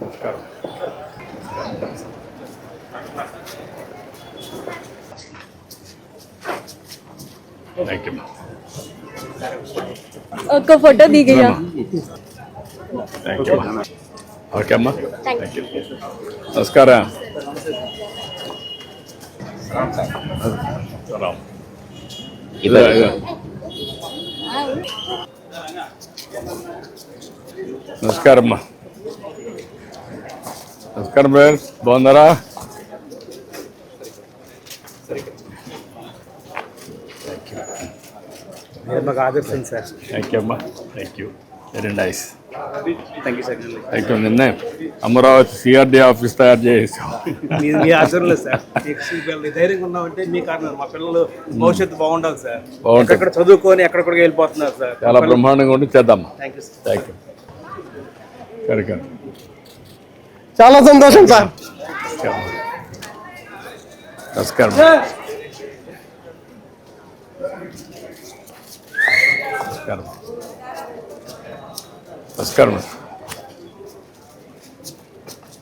నమస్కారం thank you ఒక్క photo దిగయ్యా. థ్యాంక్ యూ ఓకే అమ్మా. థ్యాంక్ యూ నమస్కారం. రామ్. ఇదే. నమస్కారం అమ్మా నమస్కారం బ్రదర్. బాగున్నారా? మాకు ఆదర్శం సార్ థ్యాంక్ యూ అమ్మా thank you very nice thank you sir thank you నిన్నే. అమరావతి సిఆర్డి ఆఫీస్ తయారు చేసాం మీ సార్. ధైర్యంగా ఉన్నామంటే మీ కారణం. మా పిల్లలు భవిష్యత్తు బాగుండాలి సార్. బాగుంటుంది. చదువుకొని వెళ్ళిపోతున్నారు సార్. చాలా బ్రహ్మాండంగా ఉండి చేద్దాం. Thank you sir thank you correct చాలా సంతోషం సార్. నమస్కారం. నమస్కారం. నమస్కారం.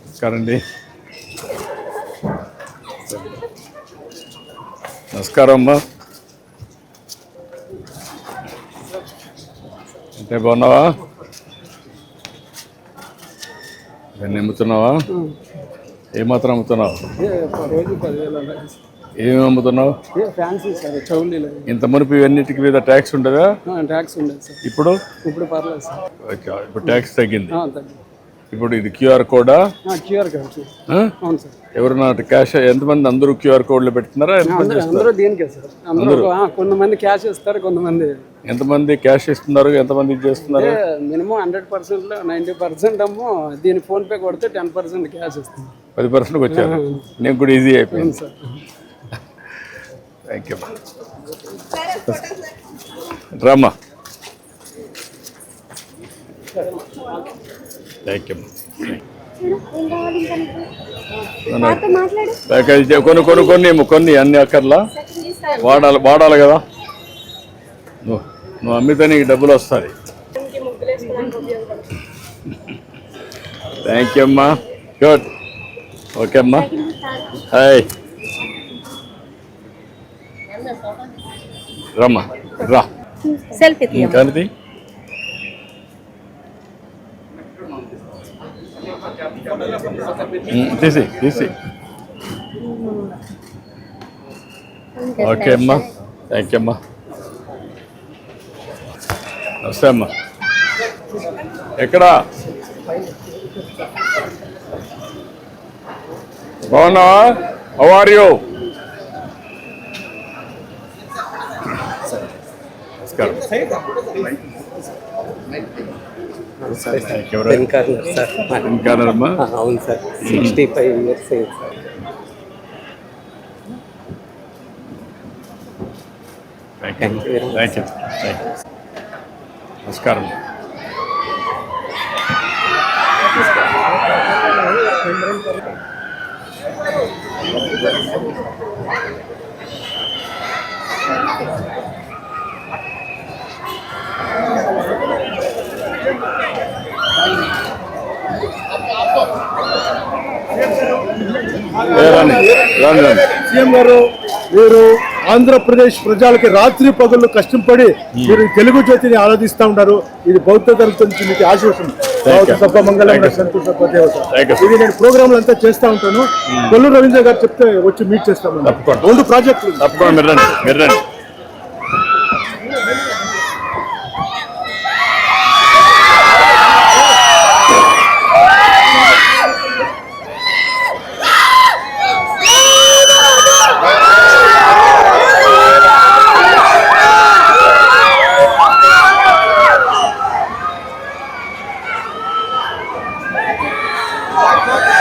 నమస్కారం అండి. నమస్కారం అమ్మా. అంటే బాగున్నావా? ఇవన్నీ అమ్ముతున్నావా? ఏమాత్రం అమ్ముతున్నావు? ఏమేమి అమ్ముతున్నావు? ఫ్యాన్సీ సార్ చౌలీలు. ఇంత మునుపు ఇవన్నిటికి మీద ట్యాక్స్ ఉండదా? ట్యాక్స్ ఉండేది సార్. ఇప్పుడు? ఇప్పుడు పర్లేదు సార్. ఇప్పుడు ట్యాక్స్ తగ్గింది. ఇప్పుడు ఇది క్యూఆర్ కోడా? క్యూఆర్ ఆ? అవును సార్ ఎవరన్నా క్యాష్ ఎంతమంది అందరూ క్యూఆర్ కోడ్లు పెడుతున్నారా అందరూ అందరూ దీనికే సార్ అందరూ ఆ, కొంతమంది క్యాష్ ఇస్తారు కొంతమంది ఎంతమంది క్యాష్ ఇస్తున్నారు ఎంతమంది చేస్తున్నారు? Minimum hundred percent ninety percent అమ్మో దీని ఫోన్ పే కొడితే టెన్ పర్సెంట్ క్యాష్ ఇస్తుంది పది పర్సెంట్కి వచ్చారు. నేను కూడా ఈజీ అయిపోయింది సార్ థ్యాంక్ యూ రామ్మా థ్యాంక్ యూ మాట్లాడు. ప్యాకేజ్ కొన్ని కొన్ని కొన్ని కొన్ని అన్ని అక్కర్లా? వాడాలి వాడాలి కదా? నువ్వు నువ్వు అమ్మితే నీకు డబ్బులు వస్తాయి. థ్యాంక్ యూ అమ్మా. గుడ్ ఓకే అమ్మా. హాయ్ రమ్మా రా. సెల్ఫీ తీసి తీసి ఓకే అమ్మా థ్యాంక్ యూ అమ్మా నమస్తే అమ్మా ఎక్కడా బాగున్నావా హౌ ఆర్ యూ నమస్కారం యూ వెంకన్న సార్. ఇంకానమ్మా అవును సార్. సిక్స్టీ ఫైవ్ ఇయర్స్ అయింది sir. Thank you thank you నమస్కారం ఏ, రండి సీఎం గారు మీరు ఆంధ్రప్రదేశ్ ప్రజలకి రాత్రి పగళ్ళు కష్టపడి మీరు తెలుగు జ్యోతిని ఆరాధిస్తూ ఉంటారు ఇది బౌద్ధ ధర్మం నుంచి మీకు ఆశీర్వసం you. సభ మంగళం. ఇది నేను ప్రోగ్రాంలు అంతా చేస్తూ ఉంటాను. కొల్లు రవీంద్ర గారు చెప్తే వచ్చి మీట్ తప్పకుండా. రెండు ప్రాజెక్టులు. తప్పకుండా Vai, vai, vai.